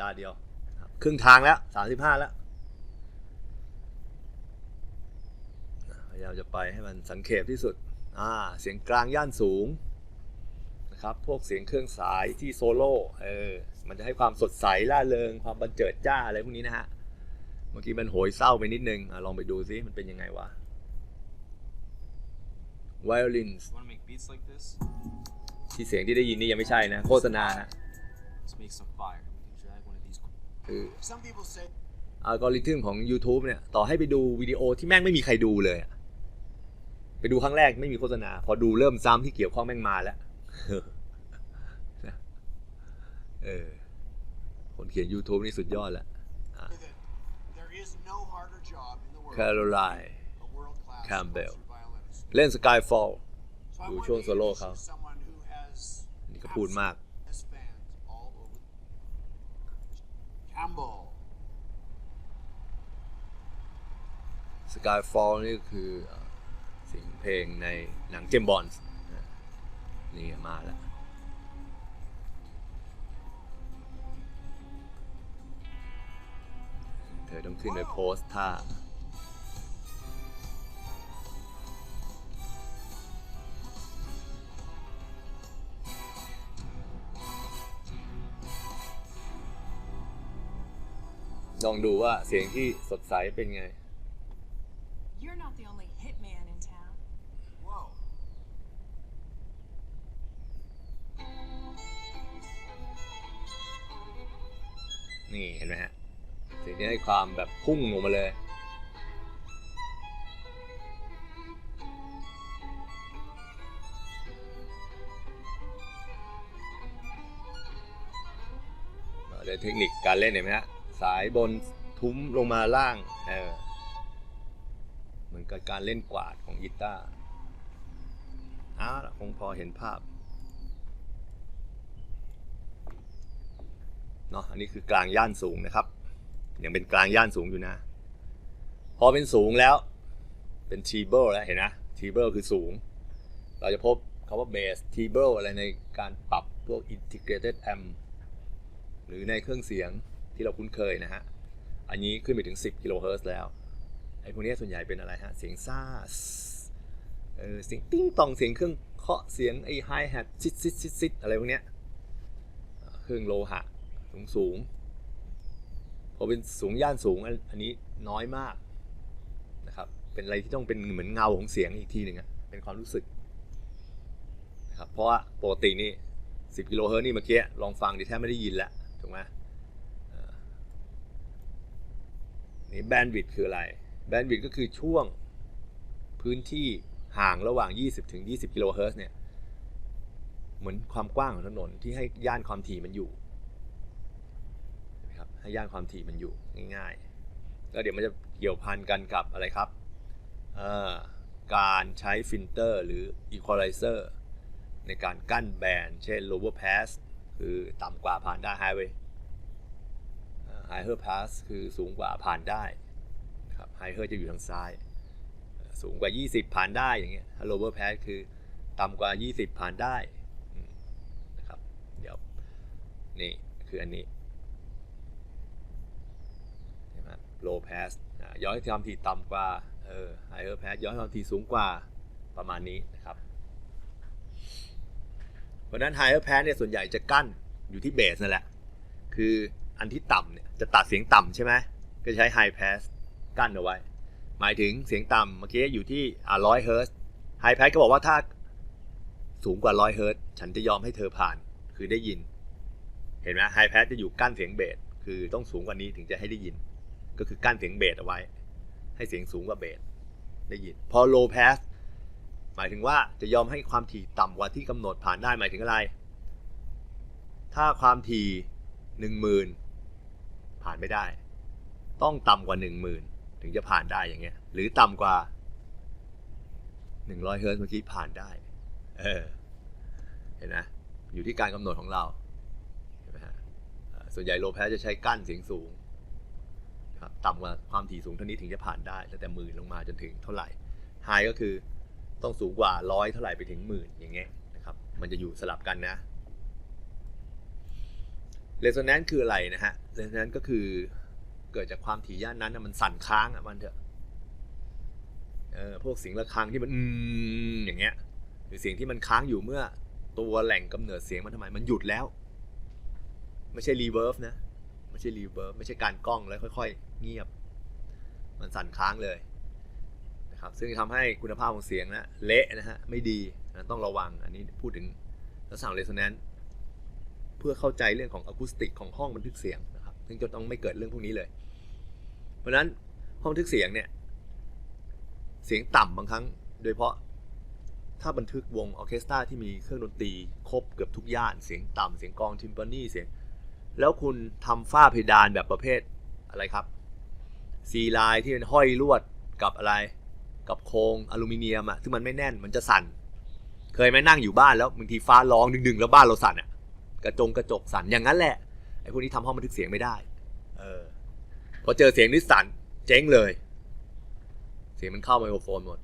ดาห์เดียวครับครึ่งทางแล้วสามสิบห้าแล้วพยายามจะไปให้มันสังเขปที่สุดอ่าเสียงกลางย่านสูงนะครับพวกเสียงเครื่องสายที่โซโล่เออมันจะให้ความสดใสล่าเริงความบันเจิดจ้าอะไรพวกนี้นะฮะเมื่อกี้มันโหยเศร้าไปนิดนึงอะลองไปดูซิมันเป็นยังไงวะ violins Want to make beats like this? ที่เสียงที่ได้ยินนี่ยังไม่ใช่นะ โฆษณาฮะ คือ Some people say อัลกอริทึมของ YouTube เนี่ย ต่อให้ไปดูวิดีโอที่แม่งไม่มีใครดูเลยอะไปดูครั้งแรกไม่มีโฆษณา พอดูเริ่มซ้ำที่เกี่ยวข้องแม่งมาแล้วนะเออคนเขียน YouTube นี่สุดยอดแล้ว that there is no harder job in the world แคโรไลน์ a world-class Campbell concert violinist. เล่น Skyfall So I Dù want chuông to solo introduce không? someone who has นี่ก็พูดมาก Campbell. Skyfall นี่ก็คือเอ่อเสียงเพลงในหนังเจมบอนด์นี่มาแล้ว เธอต้องขึ้นไปโพสท่า ลองดูว่าเสียงที่สดใสเป็นไง You're not the only hitman in town. Whoa. นี่เห็นไหมฮะ เสียงที่ให้ความแบบพุ่งลงมาเลย เดี๋ยวเทคนิคการเล่นเห็นไหมฮะ สายบนทุ้มลงมาล่าง เออ เหมือนกับการเล่นกวาดของกีตาร์อ้าวคงพอเห็นภาพ เนาะอันนี้คือกลางย่านสูงนะครับ ยังเป็นกลางย่านสูงอยู่นะ พอเป็นสูงแล้ว เป็นทีเบิลแล้วเห็นนะทีเบิลคือสูง เราจะพบคาว่าเบสทีเบิลอะไรในการปรับพวก integrated amp หรือในเครื่องเสียง ที่เราคุ้นเคยนะฮะ อันนี้ขึ้นไปถึง 10 กิโลเฮิรตซ์แล้ว ไอ้พวกนี้ส่วนใหญ่เป็นอะไรฮะ เสียงซ่าเออเสียงติ้งตองเสียงเครื่องเคาะเสียงไอ้ไฮแฮทซิดซิดซิดซิดอะไรพวกเนี้ยเครื่องโลหะสูงสูงพอเป็นสูงย่านสูงอันนี้น้อยมากนะครับ เป็นอะไรที่ต้องเป็นเหมือนเงาของเสียงอีกทีหนึ่งอะเป็นความรู้สึกนะครับเพราะว่าปกตินี่10กิโลเฮิร์ตนี่เมื่อกี้ลองฟังดิแทบไม่ได้ยินแล้วถูกไหมเอ่อ นี่แบนด์วิดต์คืออะไร แบนด์วิดต์ก็คือช่วงพื้นที่ห่างระหว่าง 20 ถึง 20 กิโลเฮิรตซ์เนี่ย เหมือนความกว้างของถนนที่ให้ย่านความถี่มันอยู่นะครับให้ย่านความถี่มันอยู่ง่ายๆ แล้วเดี๋ยวมันจะเกี่ยวพันกันกับอะไรครับ การใช้ฟิลเตอร์หรือ equalizer ในการกั้นแบนเช่น lower pass คือต่ำกว่าผ่านได้ highway เอ่อ higher pass คือสูงกว่าผ่านได้นะครับ higher จะอยู่ทางซ้าย สูงกว่า 20 ผ่านได้อย่างเงี้ย lower pass คือต่ำกว่า 20 ผ่านได้นะครับเดี๋ยวนี่คืออันนี้ใช่ไหม low pass ย้อนความถี่ต่ำกว่าเออ higher pass ย้อนความถี่สูงกว่าประมาณนี้นะครับเพราะฉะนั้น higher pass เนี่ยส่วนใหญ่จะกั้นอยู่ที่เบสนั่นแหละ คือ อันที่ต่ำเนี่ยจะตัดเสียงต่ำใช่ไหมก็ใช้ high pass กั้นเอาไว้ หมายถึงเสียงต่ำเมื่อกี้อยู่ที่อ่าร้อยเฮิร์ต high pass ก็บอกว่าถ้าสูงกว่าร้อยเฮิร์ตฉันจะยอมให้เธอผ่านคือได้ยิน เห็นไหม high pass จะอยู่กั้นเสียงเบสคือต้องสูงกว่านี้ถึงจะให้ได้ยิน ก็คือกั้นเสียงเบสเอาไว้ ให้เสียงสูงกว่าเบสได้ยิน พอ low pass หมายถึงว่าจะยอมให้ความถี่ต่ำกว่าที่กำหนดผ่านได้หมายถึงอะไร ถ้าความถี่หนึ่งหมื่น ผ่านไม่ได้ ต้องต่ำกว่าหนึ่งหมื่นถึงจะผ่านได้อย่างเงี้ย หรือต่ำกว่าหนึ่งร้อยเฮิร์ตซ์เมื่อกี้ผ่านได้ เออ เห็นไหมอยู่ที่การกำหนดของเราเห็นไหมฮะส่วนใหญ่โลแพสจะใช้กั้นเสียงสูงครับต่ำกว่าความถี่สูงเท่านี้ถึงจะผ่านได้ตั้งแต่หมื่นลงมาจนถึงเท่าไหร่ไฮก็คือต้องสูงกว่าร้อยเท่าไหร่ไปถึงหมื่นอย่างเงี้ยนะครับ มันจะอยู่สลับกันนะ เรโซแนนซ์คืออะไรนะฮะเรดังนั้นก็คือเกิดจากความถี่ย่านนั้นมันสั่นค้างอะมันเถอะเออพวกเสียงระฆังที่มันอืมอย่างเงี้ย หรือเสียงที่มันค้างอยู่เมื่อตัวแหล่งกำเนิดเสียงมันทำไมมันหยุดแล้ว ไม่ใช่รีเวิร์ฟนะไม่ใช่รีเวิร์ฟไม่ใช่การกล้องแล้วค่อย ๆ เงียบ มันสั่นค้างเลยนะครับซึ่งทำให้คุณภาพของเสียงนะเละนะฮะไม่ดีนะต้องระวังอันนี้พูดถึงลักษณะเรโซแนนซ์ เพื่อเข้าใจเรื่องของอะคูสติกของห้องบันทึกเสียงนะครับซึ่งจะต้องไม่เกิดเรื่องพวกนี้เลย เพราะนั้นห้องบันทึกเสียงเนี่ยเสียงต่ำบางครั้ง โดยเฉพาะถ้าบันทึกวงออเคสตราที่มีเครื่องดนตรีครบเกือบทุกย่านเสียงต่ำเสียงกองทิมปานีเสียง แล้วคุณทำฝ้าเพดานแบบประเภทอะไรครับซีไลน์ที่เป็นห้อยลวดกับอะไร กับโครงอลูมิเนียมอะซึ่งมันไม่แน่นมันจะสั่น เคยไหมนั่งอยู่บ้านแล้วบางทีฟ้าร้องดึงๆ แล้วบ้านเราสั่นอะ กระจงกระจกสั่นอย่างนั้นแหละไอ้พวกนี้ทำห้องบันทึกเสียงไม่ได้เออพอเจอเสียงนี่สั่นเจ๊งเลย เสียงมันเข้าไมโครโฟนหมด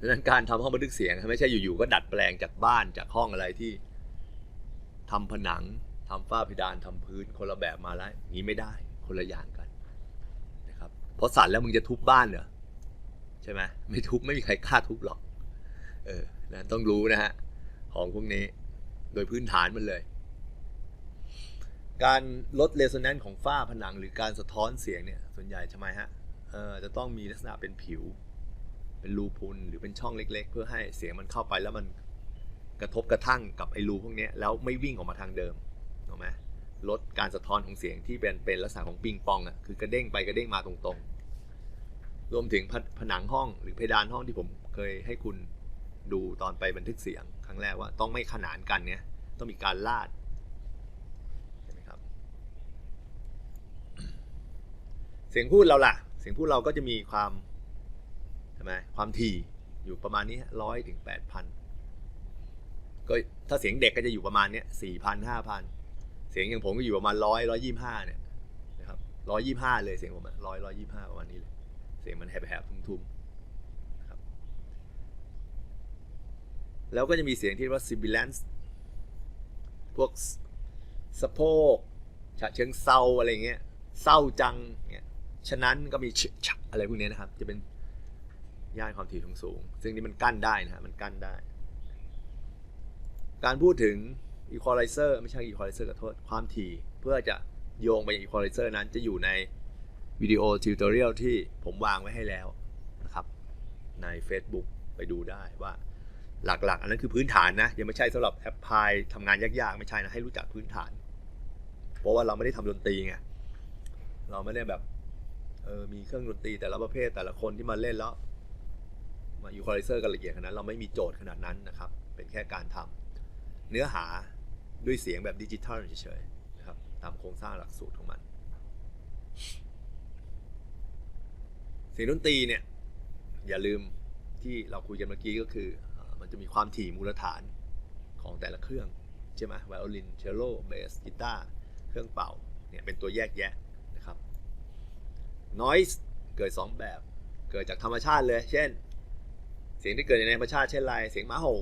ดังนั้นการทำห้องบันทึกเสียงไม่ใช่อยู่ๆก็ดัดแปลงจากบ้านจากห้องอะไรที่ทำผนังทำฝ้าเพดานทำพื้นคนละแบบมาแล้วอย่างนี้ไม่ได้คนละอย่างกันนะครับเพราะสั่นแล้วมึงจะทุบบ้านเหรอใช่ไหมไม่ทุบไม่มีใครกล้าทุบหรอก เออนะต้องรู้นะฮะของพวกนี้ โดยพื้นฐานมันเลย การลดเรโซแนนซ์ของฝ้าผนัง หรือการสะท้อนเสียงเนี่ยส่วนใหญ่ทำไมฮะเออจะต้องมีลักษณะเป็นผิว เป็นรูพุนหรือเป็นช่องเล็ก ๆ เพื่อให้เสียงมันเข้าไปแล้วมันกระทบกระทั่งกับไอ้รูพวกนี้แล้วไม่วิ่งออกมาทางเดิมถูกไหมลดการสะท้อนของเสียงที่เป็นเป็นลักษณะของปิงปองอะคือกระเด้งไปกระเด้งมาตรงๆ รวมถึงผผนังห้องหรือเพดานห้องที่ผมเคยให้คุณดูตอนไปบันทึกเสียง ครั้งแรกว่าต้องไม่ขนานกันเนี่ยต้องมีการลาดเห็นไหมครับ เสียงพูดเราล่ะ เสียงพูดเราก็จะมีความใช่ไหมความถี่อยู่ประมาณนี้ร้อยถึงแปดพันก็ถ้าเสียงเด็กก็จะอยู่ประมาณเนี้ยสี่พันห้าพันเสียงอย่างผมก็อยู่ประมาณร้อยร้อยยี่ห้าเนี่ยนะครับร้อยยี่ห้าเลยเสียงผมร้อยร้อยยี่ห้าประมาณนี้เลย เสียงมันแหบๆทุ้มๆนะครับแล้วก็จะมีเสียงที่เรียกว่า sibilance พวกสสะโพกฉะเชิงเซาอะไรเงี้ยเศร้าจังเงี้ย ฉะนั้นก็มีชะอะไรพวกนี้นะครับ จะเป็นย่านความถี่สูงๆซึ่งนี่มันกั้นได้นะฮะมันกั้นได้ การพูดถึง equalizer ไม่ใช่ equalizer ขอโทษความถี่ เพื่อจะโยงไปยัง equalizer นั้นจะอยู่ในวิดีโอทิวตอเรียลที่ผมวางไว้ให้แล้วนะครับ ใน Facebook ไปดูได้ว่าหลักๆ อันนั้นคือพื้นฐานนะ ยังไม่ใช่สำหรับแอปพลายทำงานยากๆ ไม่ใช่นะ ให้รู้จักพื้นฐาน เพราะว่าเราไม่ได้ทำดนตรีไงเราไม่ได้แบบ เออมีเครื่องดนตรีแต่ละประเภทแต่ละคนที่มาเล่นแล้วมายูคอลิเซอร์กันละเอียดขนาดนั้นเราไม่มีโจทย์ขนาดนั้นนะครับ เป็นแค่การทำเนื้อหาด้วยเสียงแบบดิจิทัลเฉยๆนะครับตามโครงสร้างหลักสูตรของมัน เสียงดนตรีเนี่ย อย่าลืมที่เราคุยกันเมื่อกี้ก็คือ มันจะมีความถี่มูลฐานของแต่ละเครื่อง ใช่ไหมไวโอลินเชลโลเบสกีตาร์เครื่องเป่าเนี่ยเป็นตัวแยกแยะ noise เกิด 2 แบบ เกิดจากธรรมชาติเลย เช่น เสียงที่เกิดในธรรมชาติเช่นไรเสียงหม้าเห่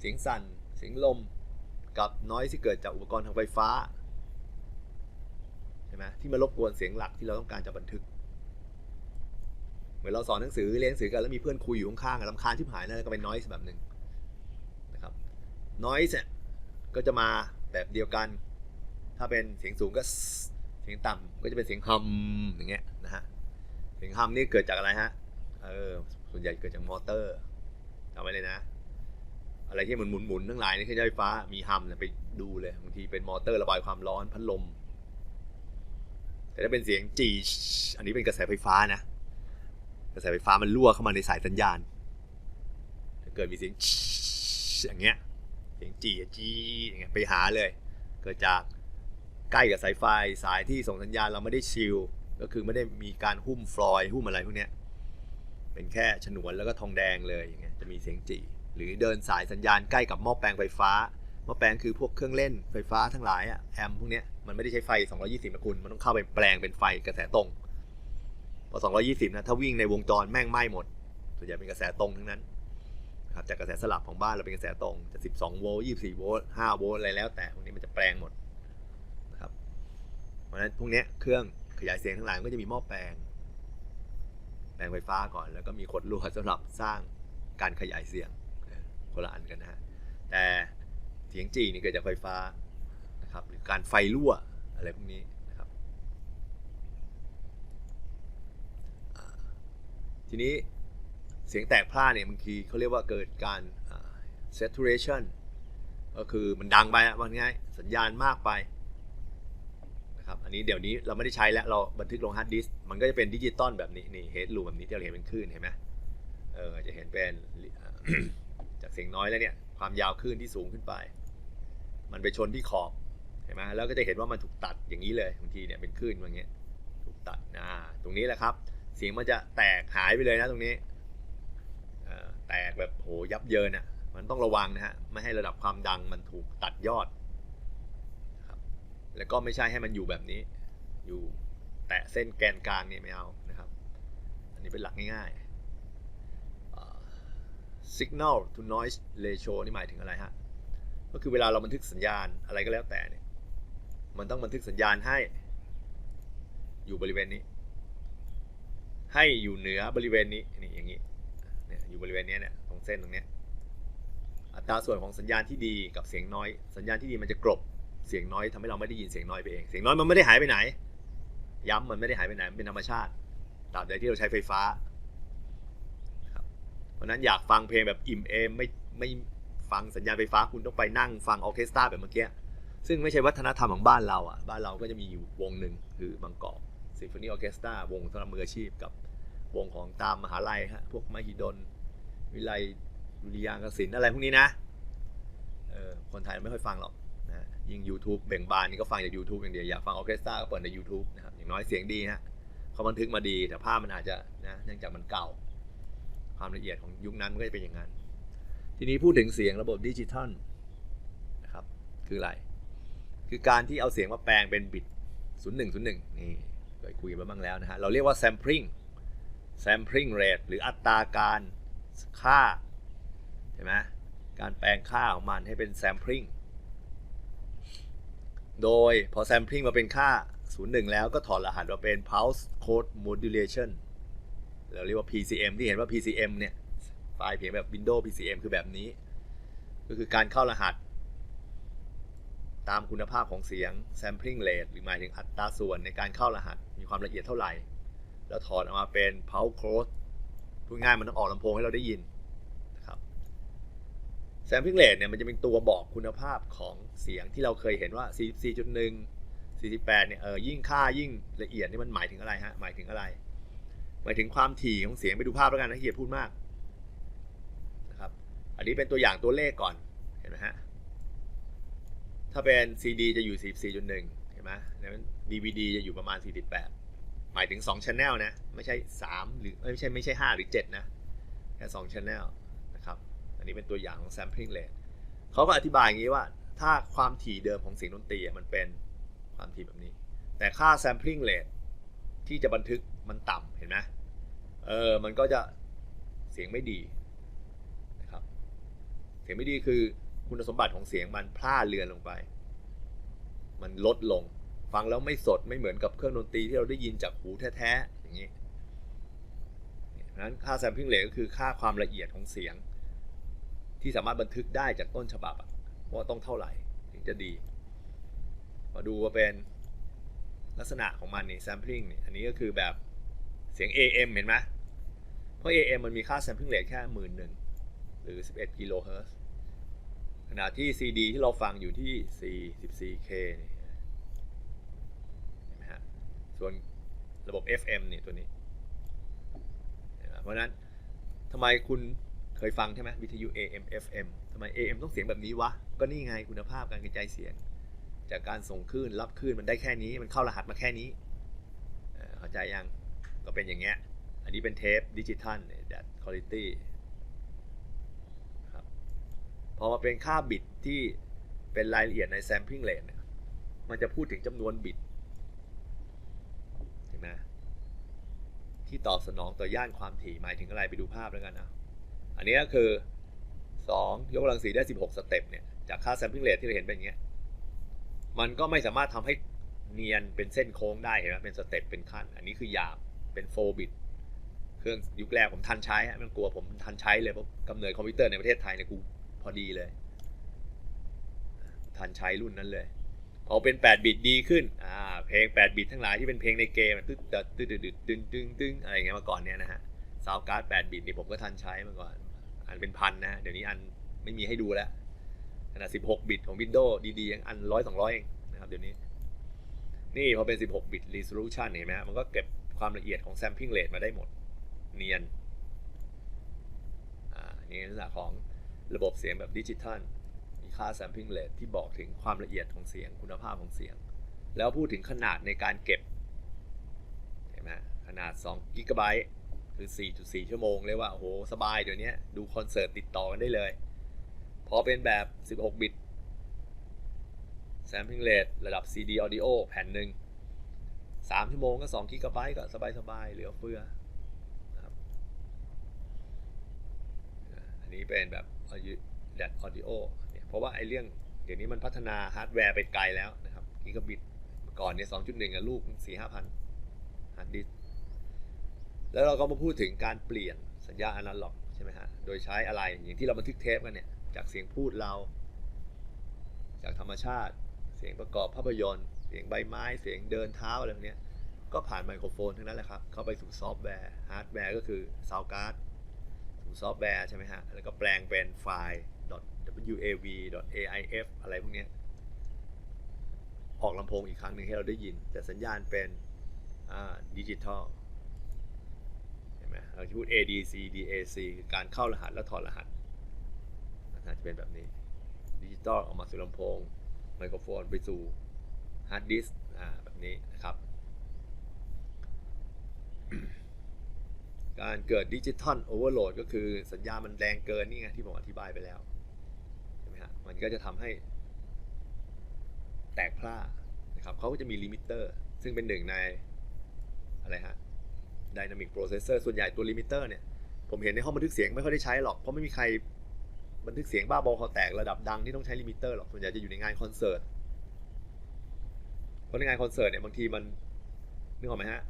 เสียงสั่น เสียงลม กับ noise ที่เกิดจากอุปกรณ์ทางไฟฟ้าใช่ไหมที่มารบกวนเสียงหลักที่เราต้องการจะบันทึก เหมือนเราสอนหนังสือเรียนหนังสือกันแล้วมีเพื่อนคุยอยู่ข้างๆลำคาญที่หายนั่นก็เป็น noise แบบหนึ่งนะครับ noise เนี่ยก็จะมาแบบเดียวกัน ถ้าเป็นเสียงสูงก็ สียงต่ำก็จะเป็นเสียงฮัมอย่างเงี้ยนะฮะเสียงฮัมนี่เกิดจากอะไรฮะเออส่วนใหญ่เกิดจากมอเตอร์จำไว้เลยนะ อะไรที่มันหมุนๆทั้งหลายนี่เครื่องใช้ไฟฟ้ามีฮัมเนี่ยไปดูเลยบางทีเป็นมอเตอร์ระบายความร้อนพัดลม แต่ถ้าเป็นเสียงจีอันนี้เป็นกระแสไฟฟ้านะ กระแสไฟฟ้ามันรั่วเข้ามาในสายสัญญาณถ้าเกิดมีเสียงอย่างเงี้ยเสียงจีจีอย่างเงี้ยไปหาเลย เกิดจาก ใกล้กับสายไฟสายที่ส่งสัญญาณเราไม่ได้ชิลก็คือไม่ได้มีการหุ้มฟลอยหุ้มอะไรพวกเนี้ยเป็นแค่ฉนวนแล้วก็ทองแดงเลยอย่างเงี้ยจะมีเสียงจีหรือเดินสายสัญญาณใกล้กับหม้อแปลงไฟฟ้าหม้อแปลงคือพวกเครื่องเล่นไฟฟ้าทั้งหลายอะแอมพวกเนี้ยมันไม่ได้ใช้ไฟ 220นะคุณมันต้องเข้าไปแปลงเป็นไฟกระแสตรงพอ220นะถ้าวิ่งในวงจรแม่งไหม้หมดส่วนใหญ่เป็นกระแสตรงทั้งนั้นนะครับจากกระแสสลับของบ้านเราเป็นกระแสตรงจะ12โวลต์24โวลต์5โวลต์อะไรแล้วแต่พวกนี้มันจะแปลงหมด รับราะฉะนั้นพวกนี้เครื่องขยายเสียงทั้งหลายมันก็จะมีหม้อแปลง แปลงไฟฟ้าก่อน แล้วก็มีขดลวดสำหรับสร้างการขยายเสียงคนละอันกันนะฮะแต่เสียงจีนี่เกิดจากไฟฟ้านะครับหรือการไฟรั่วอะไรพวกนี้นะครับทีนี้เสียงแตกพร่าเนี่ยบางทีเขาเรียกว่าเกิดการ saturation ก็คือมันดังไปอะว่าง่ายสัญญาณมากไป นะครับอันนี้เดี๋ยวนี้เราไม่ได้ใช้แล้วเราบันทึกลงฮาร์ดดิสก์มันก็จะเป็นดิจิตอลแบบนี้นี่เฮดรูแบบนี้ที่เราเห็นเป็นคลื่นเห็นไหมเออจะเห็นเป็นจากเสียงน้อยแล้วเนี่ยความยาวคลื่นที่สูงขึ้นไป มันไปชนที่ขอบเห็นไหมแล้วก็จะเห็นว่ามันถูกตัดอย่างนี้เลยบางทีเนี่ยเป็นคลื่นอย่างเงี้ยถูกตัดอ่าตรงนี้แหละครับ เสียงมันจะแตกหายไปเลยนะตรงนี้แตกแบบโหยับเยินอะมันต้องระวังนะฮะไม่ให้ระดับความดังมันถูกตัดยอด แล้วก็ไม่ใช่ให้มันอยู่แบบนี้ อยู่แตะเส้นแกนกลางเนี่ยไม่เอานะครับ อันนี้เป็นหลักง่ายๆ signal to noise ratio นี่หมายถึงอะไรฮะ ก็คือเวลาเราบันทึกสัญญาณอะไรก็แล้วแต่เนี่ยมันต้องบันทึกสัญญาณให้อยู่บริเวณนี้ ให้อยู่เหนือบริเวณนี้นี่อย่างนี้เนี่ยอยู่บริเวณเนี้ยเนี่ยตรงเส้นตรงเนี้ยอัตราส่วนของสัญญาณที่ดีกับเสียงน้อย สัญญาณที่ดีมันจะกลบ เสียงน้อยทำให้เราไม่ได้ยินเสียงน้อยไปเอง เสียงน้อยมันไม่ได้หายไปไหน ย้ำมันไม่ได้หายไปไหนมันเป็นธรรมชาติตราบใดที่เราใช้ไฟฟ้าเพราะนั้นอยากฟังเพลงแบบอิ่มเอมไม่ไม่ฟังสัญญาณไฟฟ้าคุณต้องไปนั่งฟังออเคสตราแบบเมื่อกี้ซึ่งไม่ใช่วัฒนธรรมของบ้านเราอะบ้านเราก็จะมีอยู่วงหนึ่งคือบางกอกซิมโฟนีออเคสตราวงสำหรับมืออาชีพกับวงของตามมหาลัยฮะพวกมหิดล วิไลดุริยางคศิลป์อะไรพวกนี้นะเออคนไทยไม่ค่อยฟังหรอก นะยิ่ง YouTube เบ่งบานนี่ก็ฟังจาก YouTube อย่างเดียวอยากฟังออเคสตราก็เปิดใน YouTube นะครับอย่างน้อยเสียงดีฮะเขาบันทึกมาดีแต่ภาพมันอาจจะนะเนื่องจากมันเก่า ความละเอียดของยุคนั้นมันก็จะเป็นอย่างนั้น ทีนี้พูดถึงเสียงระบบดิจิทัลนะครับคืออะไร คือการที่เอาเสียงมาแปลงเป็นบิต 0101 นี่เคยคุยกันมาบ้างแล้วนะฮะเราเรียกว่า sampling sampling rate หรืออัตราการค่าใช่ไหมการแปลงค่าของมันให้เป็น sampling โดยพอ sampling มาเป็นค่า 01 แล้วก็ถอดรหัสมาเป็น pulse code modulation เราเรียกว่า PCM ที่เห็นว่า PCM เนี่ยไฟล์เพียงแบบ Windows PCM คือแบบนี้ ก็คือการเข้ารหัส ตามคุณภาพของเสียง sampling rate หรือหมายถึงอัตราส่วนในการเข้ารหัสมีความละเอียดเท่าไหร่ แล้วถอดออกมาเป็น pulse code พูดง่ายมันต้องออกลำโพงให้เราได้ยิน sampling rate เนี่ยมันจะเป็นตัวบอกคุณภาพของเสียงที่เราเคยเห็นว่า 44.1 48 เนี่ยเออยิ่งค่ายิ่งละเอียดนี่มันหมายถึงอะไรฮะหมายถึงอะไร หมายถึงความถี่ของเสียงไปดูภาพแล้วกันนะเฮียพูดมากนะครับอันนี้เป็นตัวอย่างตัวเลขก่อนเห็นไหมฮะถ้าเป็น CD จะอยู่ 44.1 เห็นไหมแล้ว DVD จะอยู่ประมาณ 48 หมายถึง2 channel นะ ไม่ใช่ 3 หรือไม่ใช่ไม่ใช่ 5 หรือ 7 นะ แค่2 channel นะครับ อันนี้เป็นตัวอย่างของ sampling rate เขาก็อธิบายอย่างนี้ว่า ถ้าความถี่เดิมของเสียงดนตรีมันเป็นความถี่แบบนี้ แต่ค่า sampling rate ที่จะบันทึกมันต่ำเห็นไหมเออมันก็จะเสียงไม่ดีนะครับ เสียงไม่ดีคือคุณสมบัติของเสียงมันพล่าเลือนลงไป มันลดลง ฟังแล้วไม่สดไม่เหมือนกับเครื่องดนตรีที่เราได้ยินจากหูแท้ๆอย่างนี้เพราะฉะนั้นค่า sampling rate ก็คือค่าความละเอียดของเสียง ที่สามารถบันทึกได้จากต้นฉบับว่าต้องเท่าไหร่ถึงจะดี มาดูว่าเป็นลักษณะของมันนี่ sampling นี่อันนี้ก็คือแบบเสียง AM เห็นไหมเพราะ AM มันมีค่า sampling rate แค่หมื่นหนึ่งหรือ 11 กิโลเฮิรตซ์ขณะที่ CD ที่เราฟังอยู่ที่ 44K นี่เห็นไหมฮะส่วนระบบ FM นี่ตัวนี้ เพราะนั้นทำไมคุณ เคยฟังใช่ไหมวิทยุ AM FM ทำไม AM ต้องเสียงแบบนี้วะ ก็นี่ไงคุณภาพการกระจายเสียง จากการส่งคลื่นรับคลื่นมันได้แค่นี้ มันเข้ารหัสมาแค่นี้เข้าใจยังก็เป็นอย่างเงี้ยอันนี้เป็นเทปดิจิทัลดัดคุณภาพครับพอมาเป็นค่าบิตที่เป็นรายละเอียดใน sampling rate เนี่ยมันจะพูดถึงจำนวนบิตเห็นไหมที่ตอบสนองต่อย่านความถี่หมายถึงอะไรไปดูภาพแล้วกันนะ อันนี้ก็คือ 2 ยกกำลังสีได้ 16 สเต็ปเนี่ยจากค่าสแมปิ้งเรทที่เราเห็นแบบนี้มันก็ไม่สามารถทำให้เนียนเป็นเส้นโค้งได้เห็นไหมเป็นสเต็ปเป็นขั้น อันนี้คือหยาบเป็นโฟบิดเครื่องยุคแรกผมทันใช้ฮะมันกลัวผมทันใช้เลยเพราะกำเนิดคอมพิวเตอร์ในประเทศไทยเนี่ยกูพอดีเลย ทันใช้รุ่นนั้นเลยพอเป็น 8 บิตดีขึ้นอ่าเพลง 8 บิตทั้งหลายที่เป็นเพลงในเกมตึ๊ดตึ๊ดตึ๊ดตึ๊ดตึ๊ดตึ๊ดอะไรเงี้ยมาก่อนเนี่ยนะฮะซาวการ์ด8บิตนี่ผมก็ทันใช้มาก่อน อันเป็นพันนะ เดี๋ยวนี้อันไม่มีให้ดูแล้วขนาด 16 บิตของ Windows ดีๆยังอันร้อยสองร้อยเองนะครับเดี๋ยวนี้ นี่พอเป็น 16 บิต resolution เห็นไหมมันก็เก็บความละเอียดของ sampling rate มาได้หมด เนียน อ่า นี่ลักษณะของระบบเสียงแบบดิจิทัล มีค่า sampling rate ที่บอกถึงความละเอียดของเสียง คุณภาพของเสียง แล้วพูดถึงขนาดในการเก็บ เห็นไหมขนาด2กิกะไบต์ คือ 4.4 ชั่วโมง เรียกว่าโอ้โหสบายเดี๋ยวนี้ดูคอนเสิร์ตติดต่อกันได้เลย พอเป็นแบบ 16 บิต sampling rate ระดับ CD audio แผ่นหนึ่ง 3 ชั่วโมงก็2กิกะไบต์ก็สบายๆ เหลือเฟือนะครับอันนี้เป็นแบบ audio that audio เนี่ยเพราะว่าไอ้เรื่องเดี๋ยวนี้มันพัฒนาฮาร์ดแวร์ไปไกลแล้วนะครับกิกะบิตก่อนเนี่ย2.1กับลูก4 5 0 0 0ฮาร์ดดิสก์ แล้วเราก็มาพูดถึงการเปลี่ยนสัญญาณอนาล็อกใช่ไหมฮะ โดยใช้อะไรอย่างที่เราบันทึกเทปกันเนี่ย จากเสียงพูดเรา จากธรรมชาติ เสียงประกอบภาพยนตร์ เสียงใบไม้ เสียงเดินเท้าอะไรพวกนี้ก็ผ่านไมโครโฟนทั้งนั้นแหละครับ เข้าไปสู่ซอฟต์แวร์ ฮาร์ดแวร์ก็คือซาวการ์ดสู่ซอฟต์แวร์ใช่ไหมฮะ แล้วก็แปลงเป็นไฟล์ .wav .aif อะไรพวกนี้ออกลำโพงอีกครั้งหนึ่งให้เราได้ยิน แต่สัญญาณเป็นดิจิทัล ไหมเราจะพูด ADC DAC คือการเข้ารหัสและถอดรหัสน่าจะเป็นแบบนี้ดิจิตอลออกมาสู่ลำโพงไมโครโฟนไปสู่ฮาร์ดดิสก์แบบนี้นะครับ การเกิดดิจิตอลโอเวอร์โหลดก็คือสัญญาณมันแรงเกินนี่ไงที่ผมอธิบายไปแล้วใช่ไหมฮะมันก็จะทำให้แตกพร่านะครับเขาก็จะมีลิมิเตอร์ซึ่งเป็นหนึ่งในอะไรฮะ Dynamic Processor ส่วนใหญ่ตัวลิมิเตอร์เนี่ย ผมเห็นในห้องบันทึกเสียงไม่ค่อยได้ใช้หรอก เพราะไม่มีใครบันทึกเสียงบ้าบอคอแตกระดับดังที่ต้องใช้ลิมิเตอร์หรอก ส่วนใหญ่จะอยู่ในงานคอนเสิร์ต เพราะในงานคอนเสิร์ตเนี่ยบางทีมันนึกออกไหมฮะ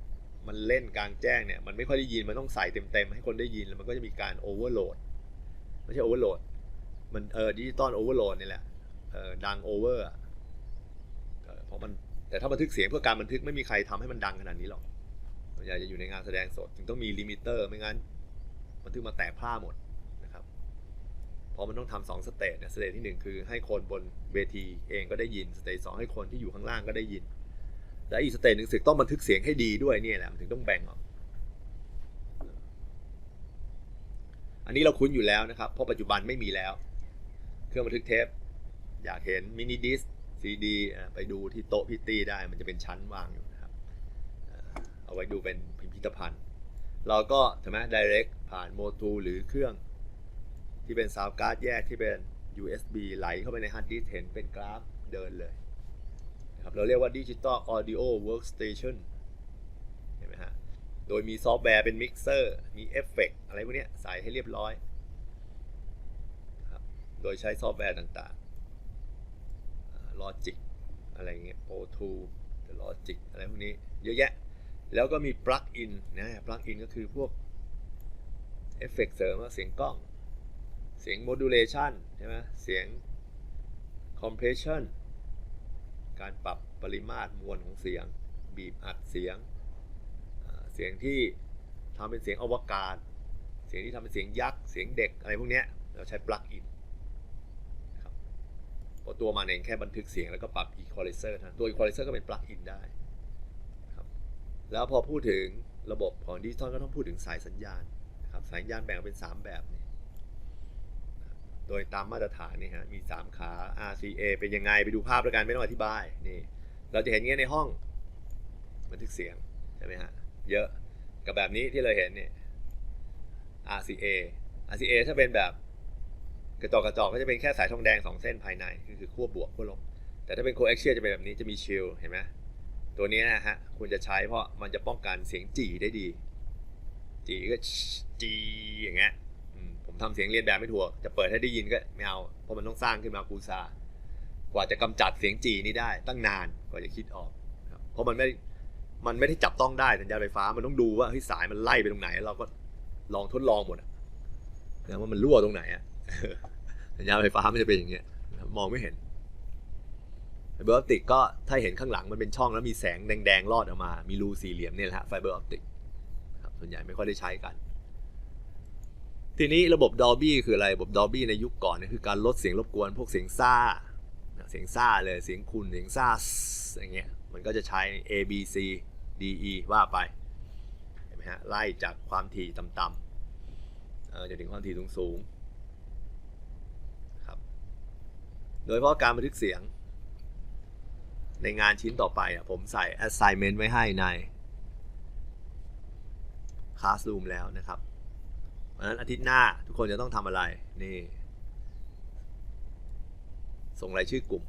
มันเล่นกลางแจ้งเนี่ยมันไม่ค่อยได้ยิน มันต้องใส่เต็มๆให้คนได้ยินแล้วมันก็จะมีการโอเวอร์โหลด ไม่ใช่โอเวอร์โหลด มันเออดิจิตอลโอเวอร์โหลดนี่แหละ เออดังโอเวอร์เพราะมันแต่ถ้าบันทึกเสียงเพื่อการบันทึกไม่มีใครทำให้มันดังขนาดนี้หรอก ส่วนใหญ่จะอยู่ในงานแสดงสด จึงต้องมีลิมิเตอร์ไม่งั้นบันทึกมาแตกพร่าหมดนะครับเพราะมันต้องทำสองสเตจเนี่ยสเตจที่หนึ่งคือให้คนบนเวทีเองก็ได้ยินสเตจสองให้คนที่อยู่ข้างล่างก็ได้ยินและอีกสเตจหนึ่งสึกต้องบันทึกเสียงให้ดีด้วยเนี่ยแหละมันถึงต้องแบ่งออกอันนี้เราคุ้นอยู่แล้วนะครับ เพราะปัจจุบันไม่มีแล้ว เครื่องบันทึกเทป อยากเห็นมินิดิสซีดีไปดูที่โต๊ะพิตตี้ได้มันจะเป็นชั้นวางอยู่ เอาไว้ดูเป็นพิพิธภัณฑ์ เราก็ใช่ไหม direct ผ่านโมทูหรือเครื่องที่เป็นซาวการ์ดแยกที่เป็น USB ไหลเข้าไปในฮาร์ดดิสก์เห็นเป็นกราฟเดินเลยนะครับเราเรียกว่า Digital Audio Workstation เห็นไหมฮะ โดยมีซอฟต์แวร์เป็นมิกเซอร์มีเอฟเฟกต์อะไรพวกนี้ใส่ให้เรียบร้อย โดยใช้ซอฟต์แวร์ต่างๆ Logic อะไรเงี้ย Pro Tools Logic อะไรพวกนี้เยอะแยะ แล้วก็มีปลั๊กอินนะปลั๊กอินก็คือพวกเอฟเฟกต์เสริมเสียงกล้อง เสียงโมดูเลชันใช่ไหมเสียงคอมเพรสชันการปรับปริมาตรมวลของเสียง บีบอัดเสียง เสียงที่ทำเป็นเสียงอวกาศ เสียงที่ทำเป็นเสียงยักษ์ เสียงเด็กอะไรพวกเนี้ยเราใช้ปลั๊กอินครับตัวมันเองแค่บันทึกเสียงแล้วก็ปรับ equalizer นะตัว equalizer ก็เป็นปลั๊กอินได้ แล้วพอพูดถึงระบบของดิจิตอลก็ต้องพูดถึงสายสัญญาณนะครับสายสัญญาณแบ่งเป็น 3 แบบนี่โดยตามมาตรฐานนี่ฮะมี 3 ขา RCA เป็นยังไงไปดูภาพแล้วกันไม่ต้องอธิบายนี่เราจะเห็นเงี้ยในห้องบันทึกเสียงใช่ไหมฮะเยอะกับแบบนี้ที่เราเห็นเนี่ย RCA RCA ถ้าเป็นแบบกระจอกกระจอกก็จะเป็นแค่สายทองแดง 2 เส้นภายใน คือขั้วบวกขั้วลบแต่ถ้าเป็น coaxial จะเป็นแบบนี้จะมีชิลเห็นไหม ตัวนี้นะฮะควรจะใช้เพราะมันจะป้องกันเสียงจีได้ดี จีก็จีอย่างเงี้ยผมทำเสียงเรียนแบบไม่ถูกจะเปิดให้ได้ยินก็ไม่เอาเพราะมันต้องสร้างขึ้นมากูซากว่าจะกำจัดเสียงจีนี้ได้ ตั้งนานกว่าจะคิดออกเพราะมันไม่มันไม่ได้จับต้องได้สัญญาณไฟฟ้ามันต้องดูว่าเฮ้ยสายมันไล่ไปตรงไหน เราก็ลองทดลองหมดอะนะว่ามันรั่วตรงไหนอะสัญญาณไฟฟ้ามันจะเป็นอย่างเงี้ยมองไม่เห็น เบอร์ออปติกก็ถ้าเห็นข้างหลังมันเป็นช่องแล้วมีแสงแดงๆลอดออกมา มีรูสี่เหลี่ยมเนี่ยแหละฮะไฟเบอร์ออปติกครับส่วนใหญ่ไม่ค่อยได้ใช้กัน ทีนี้ระบบ Dolby คืออะไร ระบบ Dolby ในยุคก่อนเนี่ยคือการลดเสียงรบกวนพวกเสียงซ่า เสียงซ่าเลยเสียงคุณเสียงซ่าอย่างเงี้ยมันก็จะใช้ A B C D E ว่าไปเห็นไหมฮะไล่จากความถี่ต่ำๆเออจะถึงความถี่สูงๆครับโดยเฉพาะการบันทึกเสียง ในงานชิ้นต่อไปอะผมใส่ assignment ไว้ให้ใน Classroom แล้วนะครับ เพราะฉะนั้นอาทิตย์หน้าทุกคนจะต้องทำอะไร นี่ ส่งรายชื่อกลุ่ม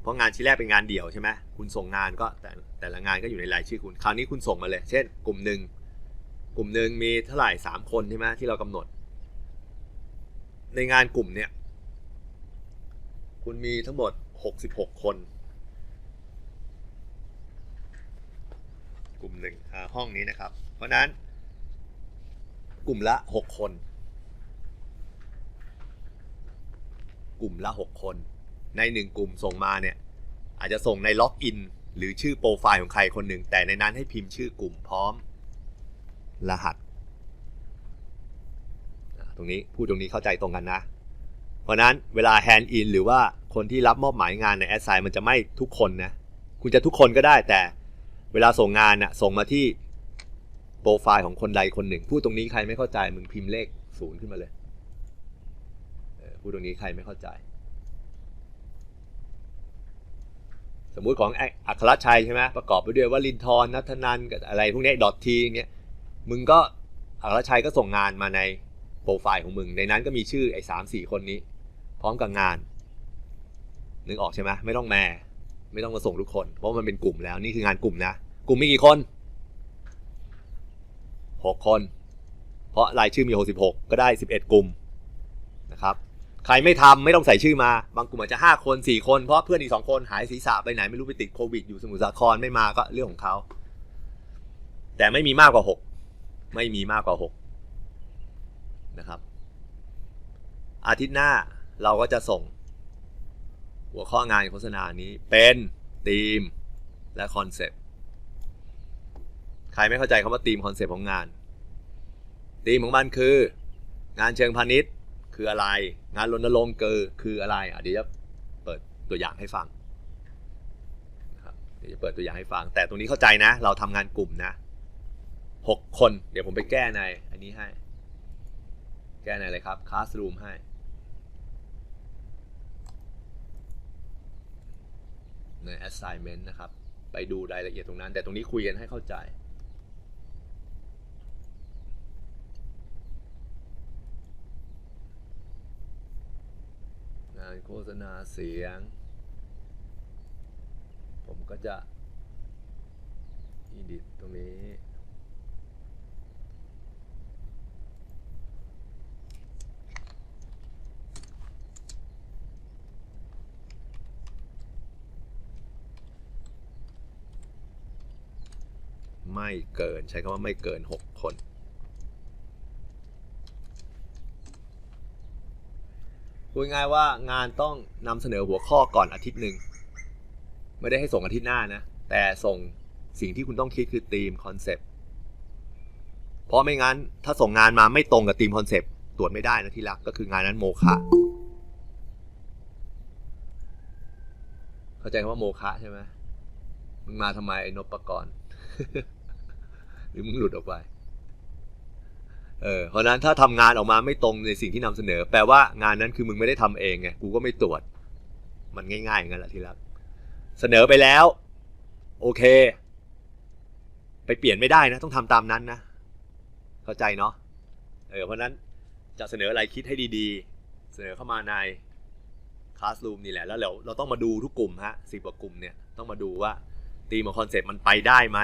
เพราะงานชิ้นแรกเป็นงานเดี่ยวใช่ไหมคุณส่งงานก็แต่แต่ละงานก็อยู่ในรายชื่อคุณ คราวนี้คุณส่งมาเลย เช่น กลุ่มหนึ่งกลุ่มหนึ่งมีเท่าไหร่สามคนใช่ไหมที่เรากำหนด ในงานกลุ่มเนี่ย คุณมีทั้งหมด 66 คน กลุ่มหนึ่งห้องนี้นะครับ เพราะนั้น กลุ่มละ 6 คน กลุ่มละ 6 คน ในหนึ่งกลุ่มส่งมาเนี่ย อาจจะส่งในล็อกอินหรือชื่อโปรไฟล์ของใครคนหนึ่ง แต่ในนั้นให้พิมพ์ชื่อกลุ่มพร้อม รหัส ตรงนี้พูดตรงนี้เข้าใจตรงกันนะ เพราะนั้นเวลา hand in หรือว่าคนที่รับมอบหมายงานใน assign มันจะไม่ทุกคนนะ คุณจะทุกคนก็ได้แต่เวลาส่งงานน่ะส่งมาที่โปรไฟล์ของคนใดคนหนึ่ง พูดตรงนี้ใครไม่เข้าใจมึงพิมพ์เลขศูนย์ขึ้นมาเลยพูดตรงนี้ใครไม่เข้าใจ สมมุติของอัครชัยใช่ไหมประกอบไปด้วยว่าลินทรนัทนันกับอะไรพวกนี้ดอททีเนี้ยมึงก็อัครชัยก็ส่งงานมาในโปรไฟล์ของมึง ในนั้นก็มีชื่อไอ้สามสี่คนนี้ ร้อมกับงานนึกออกใช่ไหมไม่ต้องแม่ไม่ต้องมาส่งทุกคน เพราะมันเป็นกลุ่มแล้วนี่คืองานกลุ่มนะ กลุ่มมีกี่คนหกคน เพราะรายชื่อมีหกสิบหกก็ได้สิบเอ็ดกลุ่มนะครับใครไม่ทำไม่ต้องใส่ชื่อมา บางกลุ่มอาจจะห้าคนสี่คนเพราะเพื่อนอีกสองคนหายศีรษะไปไหนไม่รู้ไปติดโควิดอยู่สมุทรสาครไม่มาก็เรื่องของเขา แต่ไม่มีมากกว่าหกไม่มีมากกว่าหกนะครับ อาทิตย์หน้า เราก็จะส่ง หัวข้องานโฆษณานี้เป็นธีมและคอนเซปต์ใครไม่เข้าใจคำว่าธีมคอนเซปต์ของงานธีมของมันคือ งานเชิงพาณิชย์คืออะไร งานรณรงค์เกอคืออะไรอะเดี๋ยวจะเปิดตัวอย่างให้ฟังนะครับเดี๋ยวจะเปิดตัวอย่างให้ฟัง แต่ตรงนี้เข้าใจนะ เราทำงานกลุ่มนะหกคน เดี๋ยวผมไปแก้ในอันนี้ให้ แก้ในอะไรครับ Classroom ให้ ใน assignment นะครับ ไปดูรายละเอียดตรงนั้น แต่ตรงนี้คุยกันให้เข้าใจ งานโฆษณาเสียง ผมก็จะ edit ตรงนี้ ไม่เกินใช้คำว่าไม่เกิน 6 คน พูดง่ายว่างานต้องนำเสนอหัวข้อก่อนอาทิตย์หนึ่ง ไม่ได้ให้ส่งอาทิตย์หน้านะ แต่ส่งสิ่งที่คุณต้องคิดคือธีมคอนเซปต์เพราะไม่งั้นถ้าส่งงานมาไม่ตรงกับธีมคอนเซปต์ตรวจไม่ได้นะที่รักก็คืองานนั้นโมฆะเข้าใจคำว่าโมฆะใช่ไหมมึงมาทำไมไอ้นพประกรณ์ หรือมึงหลุดออกไป เออเพราะนั้นถ้าทำงานออกมาไม่ตรงในสิ่งที่นำเสนอ แปลว่างานนั้นคือมึงไม่ได้ทำเองไงกูก็ไม่ตรวจ มันง่ายๆอย่างนั้นแหละที่รักเสนอไปแล้ว โอเค ไปเปลี่ยนไม่ได้นะ ต้องทำตามนั้นนะเข้าใจเนาะเออเพราะนั้นจะเสนออะไรคิดให้ดีๆ เสนอเข้ามาใน Classroom นี่แหละแล้วเราเราต้องมาดูทุกกลุ่มฮะสิบกว่ากลุ่มเนี่ยต้องมาดูว่า ตีมของคอนเซ็ปต์มันไปได้ไหม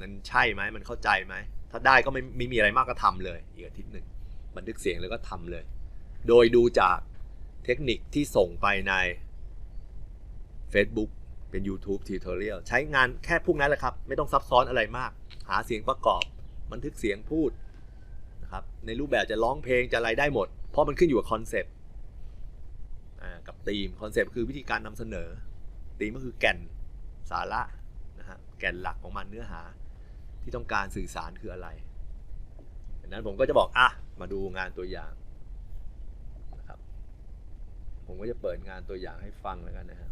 มันใช่ไหมมันเข้าใจไหมถ้าได้ก็ไม่ไม่มีอะไรมากก็ทำเลยอีกอาทิตย์หนึ่งบันทึกเสียงแล้วก็ทำเลย โดยดูจากเทคนิคที่ส่งไปใน Facebook เป็น YouTube Tutorial ใช้งานแค่พวกนั้นแหละครับ ไม่ต้องซับซ้อนอะไรมาก หาเสียงประกอบ บันทึกเสียงพูดนะครับในรูปแบบจะร้องเพลงจะอะไรได้หมด เพราะมันขึ้นอยู่กับคอนเซปต์กับธีมคอนเซปต์คือวิธีการนำเสนอธีมก็คือแก่นสาระ แก่นหลักของมันเนื้อหา ที่ต้องการสื่อสารคืออะไรดังนั้นผมก็จะบอกอะมาดูงานตัวอย่างนะครับผมก็จะเปิดงานตัวอย่างให้ฟังแล้วกันนะครับ